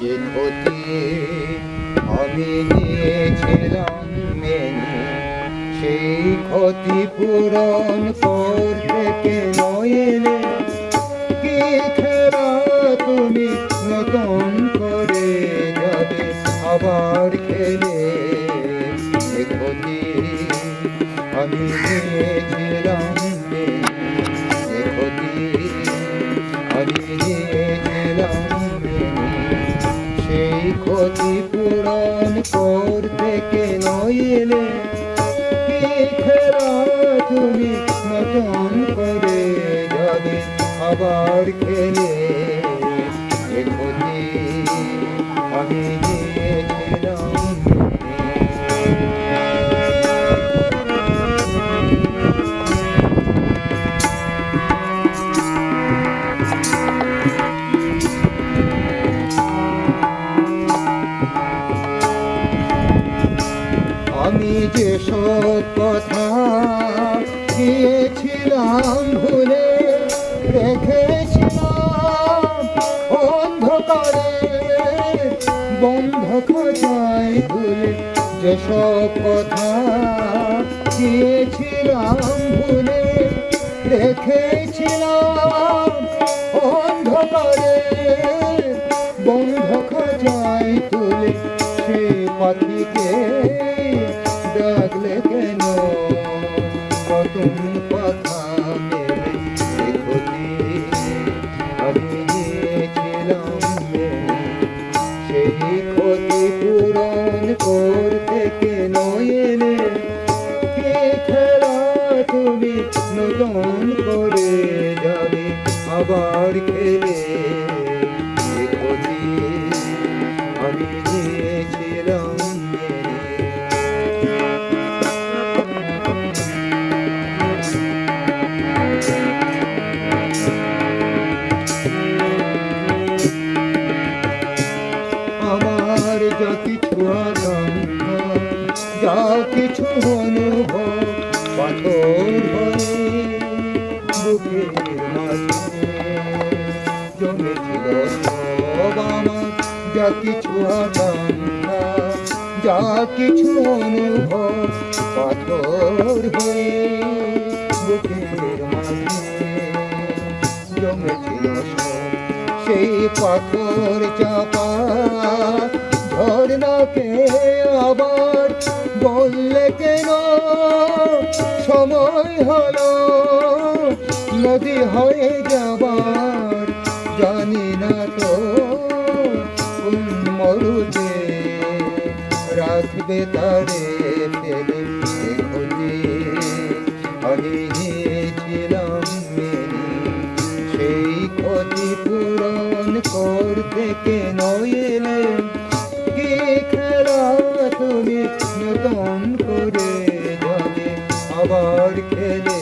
যে আমি নিয়েছিলাম মেনে। সেই ক্ষতি পূরণ করতে কেন এলে? কি খেলা তুমি নতুন করে যাবে আবার খেলে? ক্ষতি আমি নিয়েছিলাম মেনে। ক্ষতি পূরণ করতে কে এলে? কি তুমি নতুন করে যাবে আবার খেলে? আমি যে সব কথা দিয়েছিলাম ভুলে রেখেছিলাম। অন্ধকারে বন্ধ যেসব কথা দিয়েছিলাম ভুলে রেখেছিলাম। অন্ধকারে বন্ধ তুলে সে ডাকলে কেন নতুন কথা এ ক্ষতি আমি পূরণ করতে কেন এলে? কে খেলা তুমি নতুন করে যাবে? আবার খেলে। যা কিছু অনুভব, পাথর যা কিছু আকাঙ্ক্ষা, যা কিছু অনুভব, পাথর হয়ে জমেছিল সেই পাথর চাপা ঝর্ণাকে আবার বললে কেন? সময় হলো, নদী হয়ে যাবার, জানি না তো মরুদে রাখবে তারে ফেলে খোঁজে সেই ক্ষতি পূরণ করতে কেন নইলেন খেলা তুমি নতুন করে আবার খেলে